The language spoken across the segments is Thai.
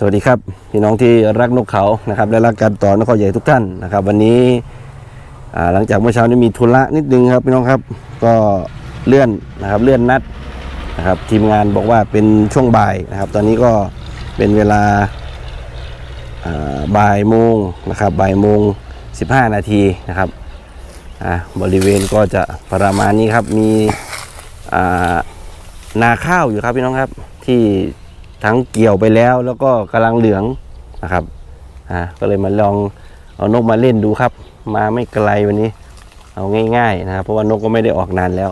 สวัสดีครับ พี่น้องที่รักนกเขานะครับและรักการต่อนกเขาใหญ่ทุกท่านนะครับ วันนี้หลังจากเมื่อเช้านี้มีธุระนิดนึงครับพี่น้องครับก็เลื่อนนะครับเลื่อนนัดนะครับทีมงานบอกว่าเป็นช่วงบ่ายนะครับ ตอนนี้ก็เป็นเวลาบ่ายโมงนะครับบ่ายโมง15 นาทีนะครับบริเวณก็จะประมาณนี้ครับมีนาข้าวอยู่ครับพี่น้องครับที่ ทั้งเกี่ยวไปแล้วแล้วก็กำลังเหลืองนะครับอ่าก็เลยมาลองเอานกมาเล่นดูครับ มาไม่ไกลวันนี้ เอาง่ายๆนะครับเพราะว่านกก็ไม่ได้ออกนานแล้ว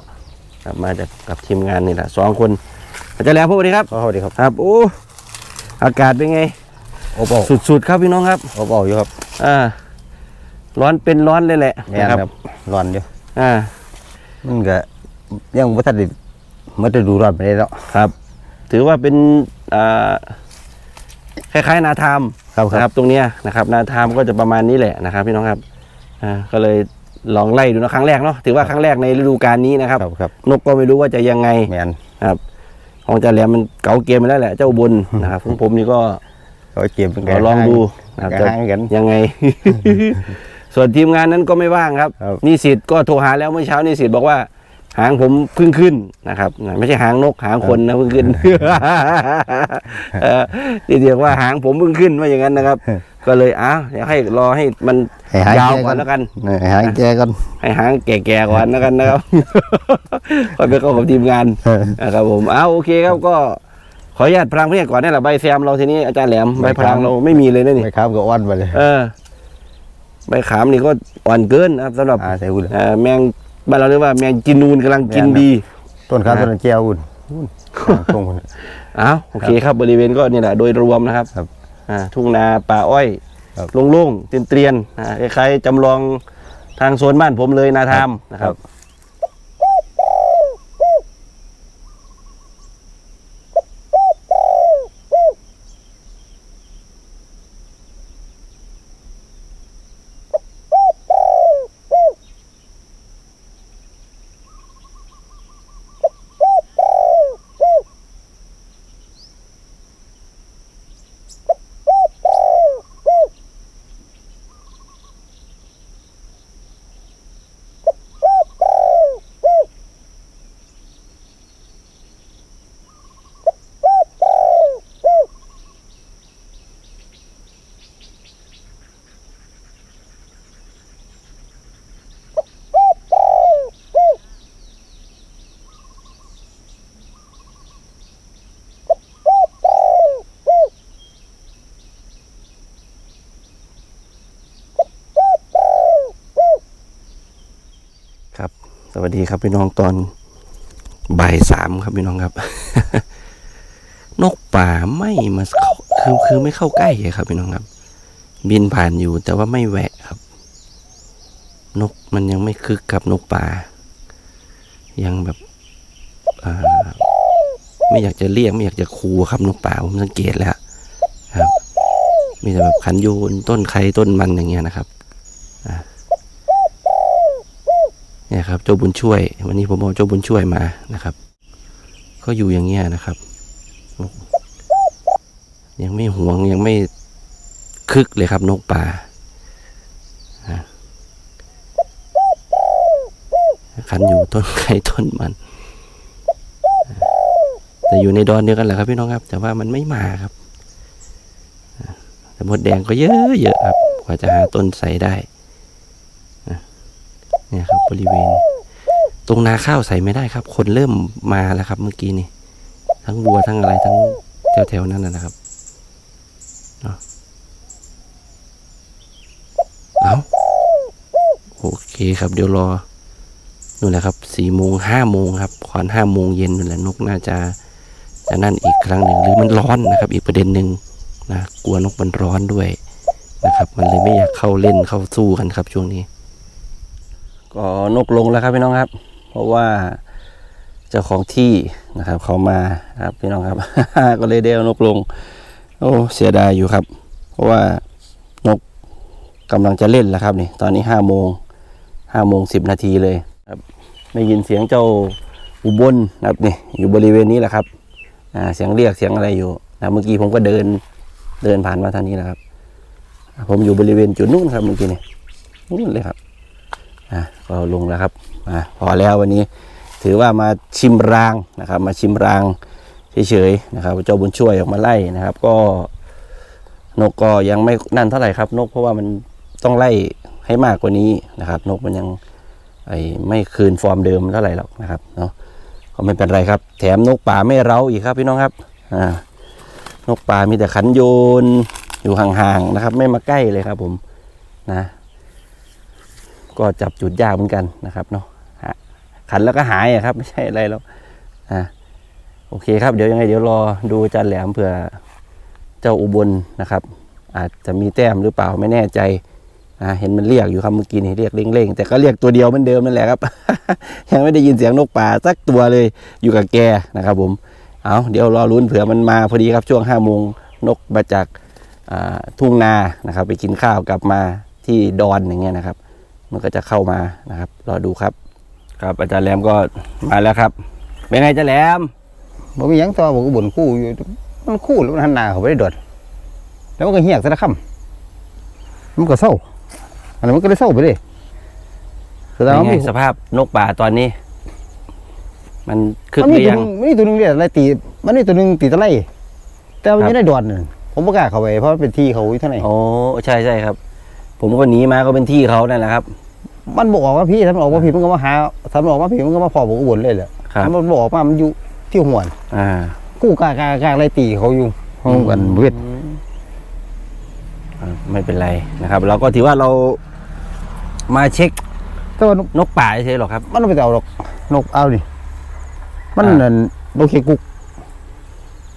ครับมาจากกับทีมงานนี่แหละสองคนอาจารย์แหล้วสวัสดีครับสวัสดีครับครับโอ้อากาศเป็นไงโอ้เบาสุดๆครับพี่น้องครับโอ้เบาอยู่ครับอ่าร้อนเป็นร้อนเลยแหละแม่นนะครับครับร้อนอยู่อ่ามันก็ยังบ่ทันได้มันจะดูร้อนไปได้แล้วครับ ถือว่าเป็นอ่าคล้ายๆ นาทามครับนะครับ ตรงเนี้ยนะครับ นาทามก็จะประมาณนี้แหละนะครับ พี่น้องครับอ่าก็เลยลองไล่ดูนะครั้งแรกเนาะถือว่าครั้งแรกในฤดูกาลนี้นะครับ ครับครับนกก็ไม่รู้ว่าจะยังไงแมนครับของจ่าแหลมมันเก๋าเกมไปแล้วแหละ เจ้าบุญนะครับของผมนี่ก็เขาเก็บเป็นขอลองดูนะครับกระจะห้างกันยังไง ส่วนทีมงานนั้นก็ไม่ว่างครับครับ นิสิตก็โทรหาแล้วเมื่อเช้านิสิตบอกว่า หางผมเพิ่งขึ้นนะครับ ไม่ใช่หางนกหางคนนะเพิ่งขึ้นเออนี่เรียกว่าหางผมเพิ่งขึ้นว่าอย่างนั้นนะครับ ก็เลยอ้าวเดี๋ยวให้รอให้มันให้หางยาวแก่ก่อนแล้วกันให้หางแกกันให้หางแก่ๆก่อนแล้วกันนะครับค่อยไปเข้ากับทีมงานนะครับผมอ้าวโอเคครับก็ขออนุญาตพลังเพื่อนก่อนนี่แหละใบแซมเราทีนี้อาจารย์แหลมใบพลังเราไม่มีเลยนะนี่ไม่ครับก็อ้วนไปเลย เออใบขามนี่ก็อ่อนเกินนะครับสำหรับอ่าใส่อุ่นเอ่อแมง บ้านเราเรียกว่าแมงกินนูนกำลังกินแม่นครับดี ต้นข้าวต้นนนแก้วอุ่นอุ่นตรงคนอ้าวโอเคครับบริเวณก็นี่แหละโดยรวมนะครับครับอ่าทุ่งนาป่าอ้อยครับโล่งๆเตรียนๆอ่าคล้ายๆจำลองทางโซนบ้านผมเลยนาทามนะครับ ครับ ส วัสดีครับพี่น้องตอนบ่ายสามครับพี่น้องครับ นกป่าไม่มาเข้าคือคือไม่เข้าใกล้ครับพี่น้องครับ บินผ่านอยู่แต่ว่าไม่แหวะครับ นกมันยังไม่คึกกับนกป่า ยังแบบไม่อยากจะเรียกไม่อยากจะคูครับนกป่าผมสังเกตแล้ว ครับ มีแต่แบบขันโยนต้นไครต้นมันอย่างเงี้ยนะครับ เนี่ยครับเจ้าบุญช่วย วันนี้ผมเอาเจ้าบุญช่วยมานะครับ ก็อยู่อย่างเงี้ยนะครับ ยังไม่หวงยังไม่คึกเลยครับนกป่าขันอยู่ต้นไข่ต้นมัน แต่อยู่ในดอนเดียวกันแหละครับพี่น้องครับ แต่ว่ามันไม่มาครับแต่มดแดงก็เยอะเยอะครับ กว่าจะหาต้นใส่ได้ เนี่ยครับ บริเวณ ตรงนาข้าวใส่ไม่ได้ครับ คนเริ่มมาแล้วครับ เมื่อกี้นี่ ทั้งวัวทั้งอะไรทั้งแถวๆนั้นนะครับเนาะเอาโอเคครับ เดี๋ยวรอนู่นแหละครับสี่โมงห้าโมงครับก่อนห้าโมงเย็นนู่นแหละนกน่าจะจะนั่นอีกครั้งหนึ่งหรือมันร้อนนะครับ อีกประเด็นหนึ่งนะกลัวนกมันร้อนด้วยนะครับ มันเลยไม่อยากเข้าเล่นเข้าสู้กันครับช่วงนี้ ก็นกลงแล้วครับพี่น้องครับ เพราะว่าเจ้าของที่นะครับเขามาครับพี่น้องครับ ก็เลยได้เอานกลง โอ้เสียดายอยู่ครับ เพราะว่านกกำลังจะเล่นแล้วครับนี่ตอนนี้ห้าโมงห้าโมงสิบนาทีเลยครับได้ยินเสียงเจ้าอุบลนะครับนี่อยู่บริเวณนี้แหละครับอ่าเสียงเรียกเสียงอะไรอยู่นะเมื่อกี้ผมก็เดินเดินผ่านมาทางนี้นะครับ ผมอยู่บริเวณจุดนู้นครับเมื่อกี้นี่นู่นเลยครับ อะก็ลงแล้วครับอะพอแล้ววันนี้ถือว่ามาชิมรางนะครับ มาชิมรางเฉยๆนะครับเจ้าบุญช่วยออกมาไล่นะครับ ก็นกก็ยังไม่นั่นเท่าไหร่ครับ นกเพราะว่ามันต้องไล่ให้มากกว่านี้นะครับ นกมันยังไอไม่คืนฟอร์มเดิมเท่าไหร่หรอกนะครับเนาะก็ไม่เป็นไรครับ แถมนกป่าไม่เร้าอีกครับพี่น้องครับอ่านกป่ามีแต่ขันโยนอยู่ห่างๆนะครับ ไม่มาใกล้เลยครับผมนะ ก็จับจุดยากเหมือนกันนะครับเนาะขันแล้วก็หายอะครับ ไม่ใช่อะไรแล้วอ่าโอเคครับเดี๋ยวยังไงเดี๋ยวรอดูอาจารย์แหลมเผื่อเจ้าอุบลนะครับ อาจจะมีแต้มหรือเปล่าไม่แน่ใจอ่าเห็นมันเรียกอยู่ครับเมื่อกี้นี่เรียกเร่งๆแต่ก็เรียกตัวเดียวเหมือนเดิมนั่นแหละครับ ยังไม่ได้ยินเสียงนกป่าสักตัวเลยอยู่กับแกนะครับ ผมเอาเดี๋ยวรอลุ้นเผื่อมันมาพอดีครับช่วงห้าโมงนกมาจากทุ่งนานะครับ ไปกินข้าวกลับมาที่ดอนอย่างเงี้ยนะครับ มันก็จะเข้ามานะครับ รอดูครับ ครับ อาจารย์แหลมก็มาแล้วครับ เป็นไงอาจารย์แหลมบ่มีหยังต่อบอกก็บ่นคู่อยู่ มันคู่แล้วมันหันหน้าเขาบ่ได้โดดแล้วมันก็เหียกแต่ละค่ำมันก็เศร้าอันนั้นมันก็ได้เศร้าไปเลยแสดงเป็นว่าไงมีสภาพนกป่าตอนนี้ มันคึกมันหมีรือตัวยังหนึงมันมีตัวหนึงเรียกอะไรตี มันมีตัวหนึงตีตะไลแต่มันครับยังได้ดอนน่ะผมบ่กล้าเข้าไปเพราะมันเป็นที่เขาอยู่ทางไหนโอ้ใช่ใช่ครับ ผมก็หนีมาก็เป็นที่เขานั่นแหละครับ มันบอกว่าพี่ถ้ามันออกมาพี่มันก็มาหาถ้ามันออกมาพี่มันก็มาพอบอกอุบลเลยแหละครับ ถ้ามันบอกมามันอยู่ที่หัวนอ่ากู้กล้ากล้ากล้าไล่ตีเขาอยู่ห้องกันเวทอ่าไม่เป็นไรนะครับ เราก็ถือว่าเรามาเช็คแต่ว่านกนกป่าเฉยๆหรอกครับ มันไม่ไปเอาหรอกนกเอาดิมันอ่า นั่นนกเฮกุก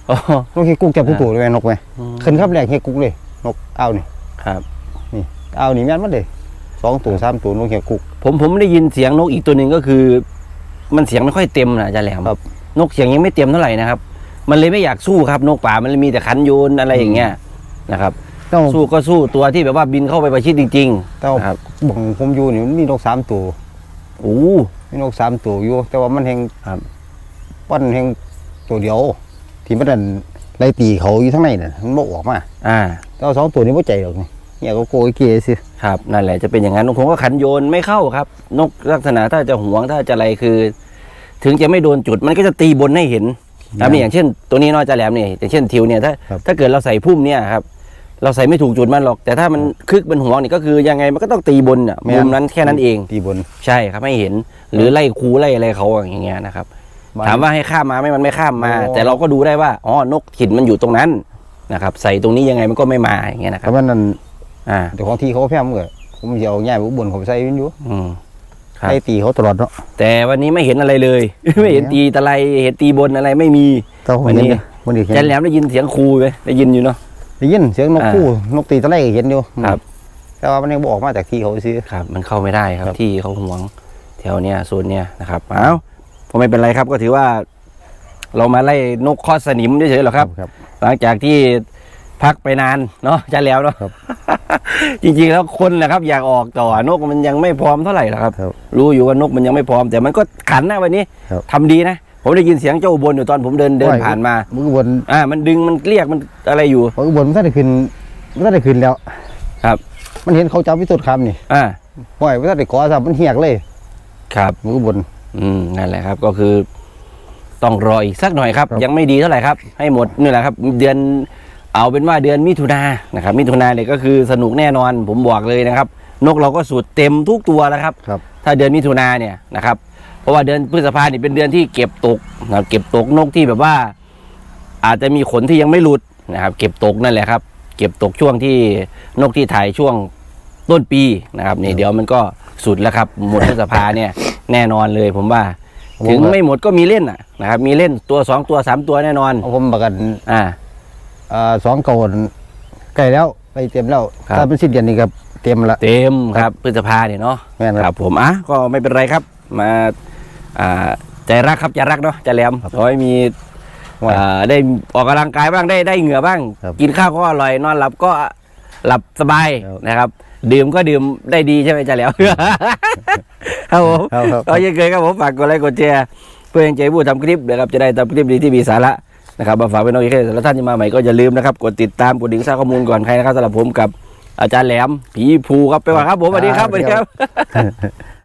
อ๋อ นกเฮกุกจับผู้ตัวเลยนกไหมอืม ขึ้นครับแรกเฮกุกเลย นกเอานี่ครับ เอานี่แม่นมันเลยสองตัวสามตัวนกเฮกุก ผมผมได้ยินเสียงนกอีกตัวหนึ่งก็คือ มันเสียงไม่ค่อยเต็มนะอาจารย์แหลมครับ นกเสียงยังไม่เต็มเท่าไหร่นะครับ มันเลยไม่อยากสู้ครับนกป่ามันเลยมีแต่ขันโยนอะไรอย่างเงี้ยนะครับแต่ว่าสู้ก็สู้ตัวที่แบบว่าบินเข้าไปประชิดจริงแต่ว่าๆครับบังผมอยู่นี่มันมีนกสามตัวโอ้มีนกสามตัวอยู่ แต่ว่ามันแหงครับปั้นแหงตัวเดียว ที่มันนั่นไล่ตีเขาอยู่ทั้งในน่ะมันบ่ออกมาอ่า แต่ว่าสองตัวนี้ไม่ใจหรอกนี่ เนี่ยก็โกยเกยสิครับนั่นแหละจะเป็นอย่างนั้นนกผมก็ขันโยนไม่เข้าครับ นกลักษณะถ้าจะหวงถ้าจะอะไรคือ ถึงจะไม่โดนจุดมันก็จะตีบนให้เห็นครับนี่อย่างเช่น ตัวนี้เนอกจะแหลมเนี่ยอย่างเช่นทิวเนี่ยถ้าครับถ้าเกิดเราใส่พุ่มเนี่ยครับ เราใส่ไม่ถูกจุดมันหรอก แต่ถ้ามันคึกเป็นหัวนี่ก็คือยังไงมันก็ต้องตีบนอะมุมนั้นแค่นั้นเองตีบนใช่ครับให้เห็น หรือไล่คูไล่อะไรเขาอย่างเงี้ยนะครับถามว่าให้ข้ามมาไหมมันไม่ข้ามมาอ๋อแต่เราก็ดูได้ว่าอ๋อนกถิ่นมันอยู่ตรงนั้นนะครับ ใส่ตรงนี้ยังไงมันก็ไม่มาอย่างเงี้ยนะคแต่รับว่านั่น อ่าเดี๋ยวของที่เขาแพร่มก็ผมจะเอาง่ายไปอุบลเขาไปใส่มันอยู่อืมครับไล่ตีเขาตลอดเนาะ แต่วันนี้ไม่เห็นอะไรเลย ไม่เห็นตีตะไลเห็นตีบนอะไรไม่มีแต่ผมวันนี้เห็นนะวันนี้เห็นจันแหลมได้ยินเสียงครูไหมได้ยินอยู่เนาะ ได้ยินเสียงนกอ่าคู่นกตีตะไลก็เห็นอยู่ครับ แต่ว่ามันยังบออกมาจากที่เขาซื้อ ครับ มันเข้าไม่ได้ครับครับ ที่เขาห่วงแถวเนี้ยโซนเนี้ยนะครับเอ้าก็ไม่เป็นไรครับก็ถือว่า เรามาไล่นกคอสนิมเฉยๆหรอกครับ ครับ หลังจากที่ พักไปนานเนาะจันแหลมเนาะครับจริงๆแล้วคนนะครับ อยากออกต่อนกมันยังไม่พร้อมเท่าไหร่หรอกครับครับรู้อยู่ว่านกมันยังไม่พร้อม แต่มันก็ขันนะวันนี้ครับทำดีนะผมได้ยินเสียงเจ้าอุบนอยู่ตอนผมเดินเดินผ่านมามันก็บนอ่า มันดึงมันเรียกมันอะไรอยู่มันก็บนมันถ้าได้ขึ้นมันถ้าได้ขึ้นแล้ว ครับ มันเห็นเขาจับพิสุทธิ์คำนี่อ่าปล่อยมันถ้าได้กอซับมันเหียกเลย ครับมันก็บน อืมนั่นแหละครับ ก็คือ ต้องรออีกสักหน่อยครับครับยังไม่ดีเท่าไหร่ครับ ให้หมดนี่แหละครับ เดือน เอาเป็นว่าเดือนมิถุนานะครับ มิถุนาเนี่ยก็คือสนุกแน่นอนผมบอกเลยนะครับ นกเราก็สูตรเต็มทุกตัวแล้วครับ ครับ ถ้าเดือนมิถุนาเนี่ยนะครับ เพราะว่าเดือนพฤษภาเนี่ยเป็นเดือนที่เก็บตกนะครับเก็บตกนกที่แบบว่า อาจจะมีขนที่ยังไม่หลุดนะครับ เก็บตกนั่นแหละครับ เก็บตกช่วงที่นกที่ถ่ายช่วงต้นปีนะครับนี่เดี๋ยวมันก็สุดแล้วครับ หมดพฤษภาเนี่ยแน่นอนเลยผมว่า ถึงไม่หมดก็มีเล่นอะนะครับ มีเล่นตัวสองตัวสามตัวแน่นอนเอาผมประกันอ่า อ่าสองเก่าใกล้แล้วไปเต็มแล้วครับ ถ้าเป็นสิ้นเดือนนี้ก็เต็มละ เต็มครับพฤษภาเนี่ยเนาะแม่นคครัรับบผมอะก็ไม่เป็นไรครับ มาอ่าใจรักครับใจรักเนาะใจแหลมขอให้มีว่าอ่าได้ออกกำลังกายบ้างได้ได้เหงื่อบ้าง ครับกินข้าวก็อร่อยนอนหลับก็หลับสบายครับนะครับ ดื่มก็ดื่มได้ดีใช่ไหมใจแหลม ครับผมครับครับ ก็ยังเคยครับผมฝากกดไลค์กดแชร์เพื่อให้ใจผู้ทำคลิปนะครับจะได้ทำคลิปดีที่มีสาระ นะครับมาฝากไว้น้องอีกแค่แล้วท่านจะมาใหม่ก็อย่าลืมนะครับกดติดตามกดดิ่งสร้างข้อมูลก่อนใครนะครับสำหรับผมกับอาจารย์แหลมผีภูครับไปก่อนครับผมสวัสดีครับสวัสดีครับ